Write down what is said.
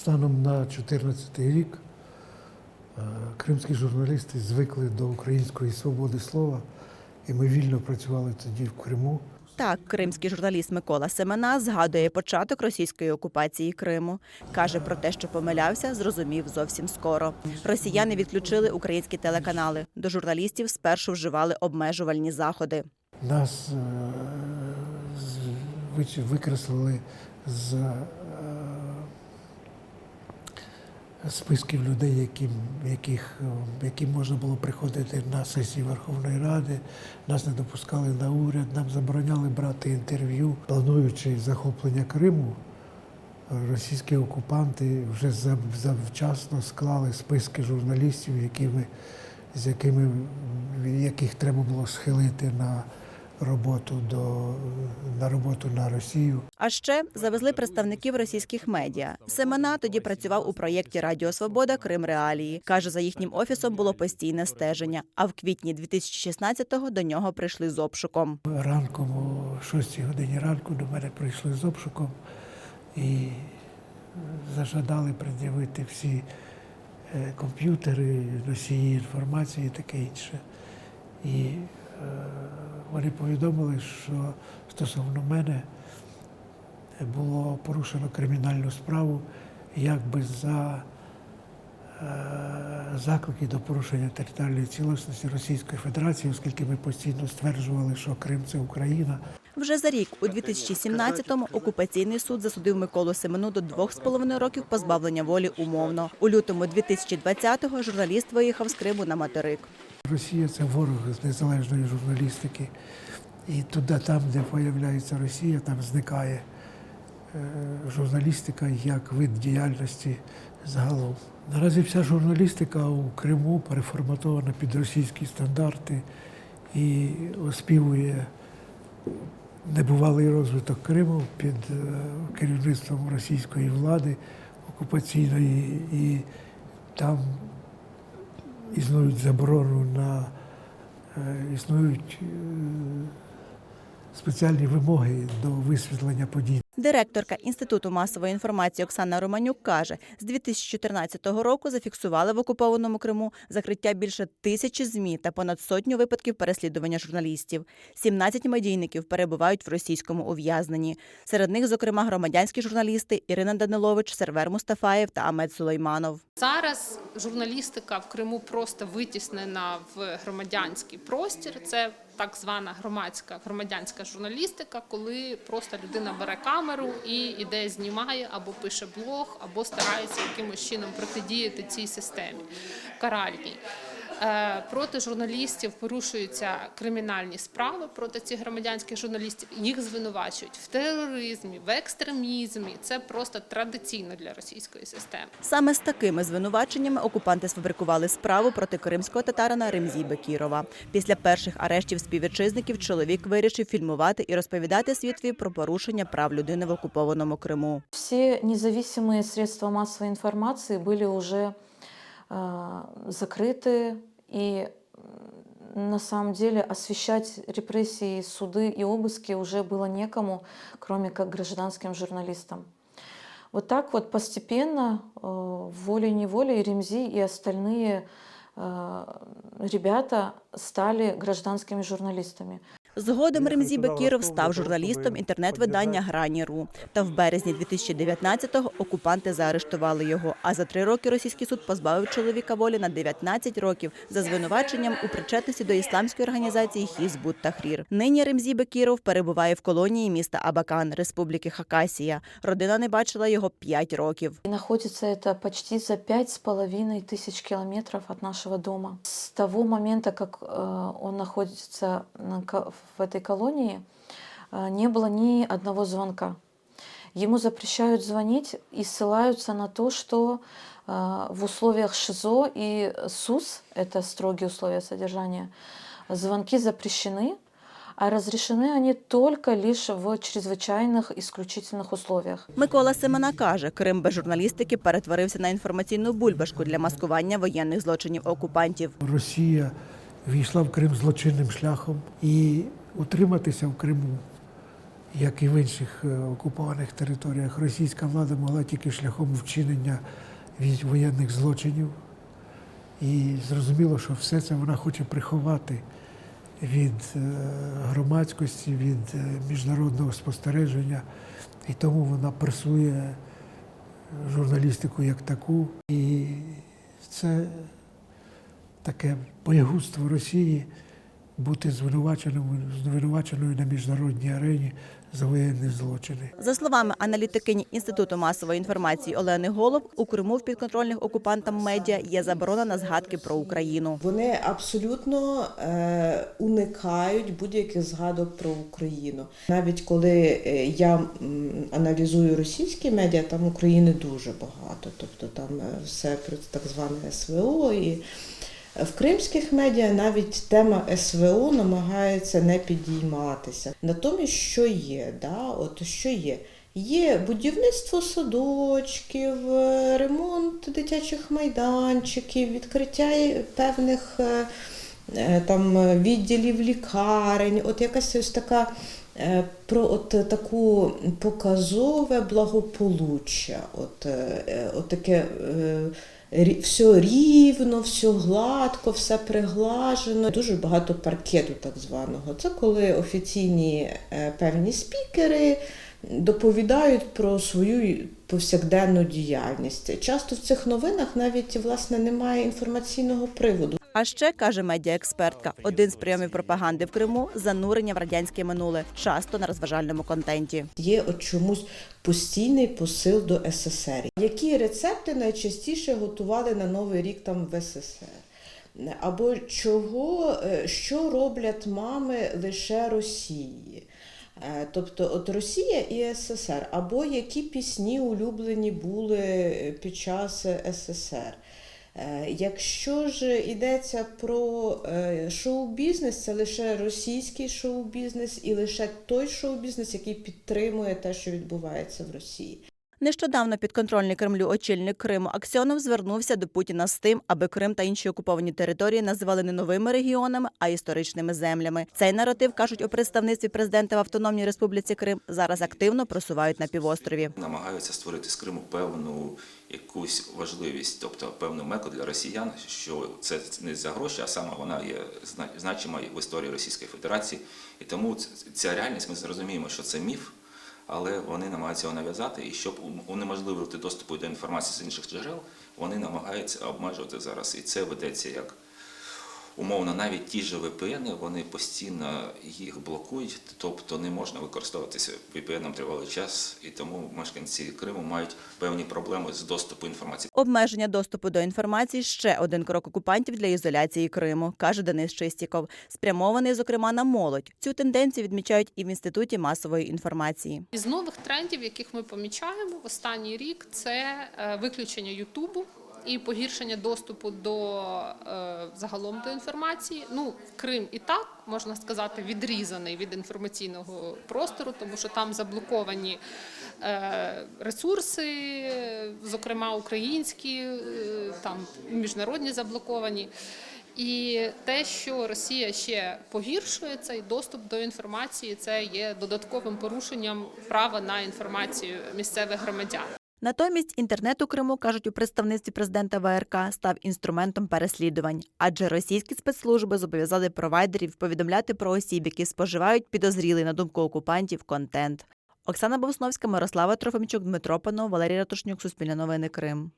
Станом на 2014 рік е, кримські журналісти звикли до української свободи слова, і ми вільно працювали тоді в Криму. Так, кримський журналіст Микола Семена згадує початок російської окупації Криму. Каже про те, що помилявся, зрозумів зовсім скоро. Росіяни відключили українські телеканали. До журналістів спершу вживали обмежувальні заходи. Нас е, викреслили з е, списків людей, яким, яких, яким можна було приходити на сесії Верховної Ради. Нас не допускали на уряд, нам забороняли брати інтерв'ю. Плануючи захоплення Криму, російські окупанти вже зав- завчасно склали списки журналістів, якими, з якими, яких треба було схилити на роботу до на роботу на Росію. А ще завезли представників російських медіа. Семена тоді працював у проєкті Радіо Свобода Крим Реалії. Каже, за їхнім офісом було постійне стеження. А в квітні 2016-го до нього прийшли з обшуком. Ранком о 6 годині ранку до мене прийшли з обшуком і зажадали пред'явити всі е, комп'ютери, носії інформації і таке інше. І вони повідомили, що стосовно мене було порушено кримінальну справу якби за е, заклики до порушення територіальної цілісності Російської Федерації, оскільки ми постійно стверджували, що Крим це Україна. Вже за рік, у 2017-му, окупаційний суд засудив Миколу Семену до двох з половиною років позбавлення волі умовно. У лютому 2020-го журналіст виїхав з Криму на материк. Росія це ворог з незалежної журналістики. І туди, там, де появляється Росія, там зникає е, журналістика як вид діяльності загалом. Наразі вся журналістика у Криму переформатована під російські стандарти і оспівує небувалий розвиток Криму під е, керівництвом російської влади окупаційної, і там існують заборону на е, існують е, спеціальні вимоги до висвітлення подій. Директорка Інституту масової інформації Оксана Романюк каже, з 2014 року зафіксували в окупованому Криму закриття більше тисячі змі та понад сотню випадків переслідування журналістів. 17 медійників перебувають в російському ув'язненні. Серед них, зокрема, громадянські журналісти Ірина Данилович, Сервер Мустафаєв та Амед Сулейманов. Зараз журналістика в Криму просто витіснена в громадянський простір. Це так звана громадська громадянська журналістика, коли просто людина бере камеру і іде, знімає або пише блог, або старається якимось чином протидіяти цій системі каральній. Е, Проти журналістів порушуються кримінальні справи проти цих громадянських журналістів. Їх звинувачують в тероризмі, в екстремізмі. Це просто традиційно для російської системи. Саме з такими звинуваченнями окупанти сфабрикували справу проти кримського татарина Ремзі Бекірова. Після перших арештів співвітчизників чоловік вирішив фільмувати і розповідати світові про порушення прав людини в окупованому Криму. Все независимые средства массовой информации были уже э, закрыты, и на самом деле освещать репрессии, суды и обыски уже было некому, кроме как гражданским журналистам. Вот так вот постепенно, э, волей-неволей, Ремзи и остальные э, ребята стали гражданскими журналистами. Згодом Ремзі Бекіров став журналістом інтернет-видання Грані.ру. Та в березні 2019-го окупанти заарештували його. А за три роки російський суд позбавив чоловіка волі на 19 років за звинуваченням у причетності до ісламської організації Хізбут Тахрір. Нині Ремзі Бекіров перебуває в колонії міста Абакан, Республіки Хакасія. Родина не бачила його 5 років. И находится это почти за пять с половиной тысяч километров от нашего дома. С того момента, как э, он находится на ко- в этой колонии, э, не было ни одного звонка. Ему запрещают звонить и ссылаются на то, что э, в условиях ШИЗО и СУС, это строгие условия содержания, звонки запрещены, а разрешены они только лишь в чрезвычайных исключительных условиях. Микола Семена каже, Крим без журналістики перетворився на інформаційну бульбашку для маскування воєнних злочинів окупантів. як і в інших е, окупованих територіях, російська влада могла тільки шляхом вчинення воєнних злочинів. І зрозуміло, що все це вона хоче приховати від е, громадськості, від е, міжнародного спостереження. І тому вона пресує журналістику як таку. І це таке боягузтво Росії бути звинуваченою, звинуваченою на міжнародній арені за воєнні злочини. За словами аналітикині Інституту масової інформації Олени Голуб, у Криму в підконтрольних окупантам медіа є заборона на згадки про Україну. Вони абсолютно е, уникають будь-яких згадок про Україну. Навіть коли е, я аналізую російські медіа, там України дуже багато. Тобто там е, все про так зване СВО. І в кримських медіа навіть тема СВО намагається не підійматися. Натомість, що є? Да? От що є? Є будівництво садочків, ремонт дитячих майданчиків, відкриття певних е, е, там відділів лікарень, от якась ось така е, про от таку показове благополуччя, от, от таке. Все рівно, все гладко, все приглажено. Дуже багато паркету так званого. Це коли офіційні е, певні спікери доповідають про свою повсякденну діяльність. Часто в цих новинах навіть власне немає інформаційного приводу. А ще каже медіаекспертка, один з прийомів пропаганди в Криму занурення в радянське минуле, часто на розважальному контенті. Є от чомусь постійний посил до СССР. Які рецепти найчастіше готували на Новий рік там в СССР? Або чого, е, що роблять мами лише Росії? Е, Тобто от Росія і СССР, або які пісні улюблені були під час СССР. Е, Якщо ж йдеться про е, шоу-бізнес, це лише російський шоу-бізнес і лише той шоу-бізнес, який підтримує те, що відбувається в Росії. Нещодавно підконтрольний Кремлю очільник Криму Аксьонов звернувся до Путіна з тим, аби Крим та інші окуповані території називали не новими регіонами, а історичними землями. Цей наратив кажуть у представництві президента в Автономній Республіці Крим зараз активно просувають на півострові. намагаються створити з Криму певну якусь важливість, тобто певну меку для росіян, що це не за гроші, а саме вона є зна- значима в історії Російської Федерації. І тому ця реальність ми зрозуміємо, що це міф, але вони намагаються його нав'язати, і щоб ун- унеможливити доступу до інформації з інших джерел, вони намагаються обмежувати зараз. І це ведеться як умовно, навіть ті ж VPN, вони постійно їх блокують, тобто не можна використовуватися VPN тривалий час, і тому мешканці Криму мають певні проблеми з доступу інформації. Обмеження доступу до інформації ще один крок окупантів для ізоляції Криму, каже Денис Чистіков, спрямований, зокрема, на молодь. Цю тенденцію відмічають і в інституті масової інформації. Із нових трендів, яких ми помічаємо в останній рік, це е, виключення Ютубу. І погіршення доступу до е, загалом до інформації. Ну, Крим і так можна сказати відрізаний від інформаційного простору, тому що там заблоковані е, ресурси, зокрема українські, е, там міжнародні заблоковані. І те, що Росія ще погіршує цей доступ до інформації, це є додатковим порушенням права на інформацію місцевих громадян. Натомість інтернет у Криму кажуть у представництві президента ВРК став інструментом переслідувань, адже російські спецслужби зобов'язали провайдерів повідомляти про осіб, які споживають підозрілий на думку окупантів контент. Оксана Босновська, Мирослава Трофимчук, Дмитро Панов, Валерій Ратушнюк, Суспільне новини Крим.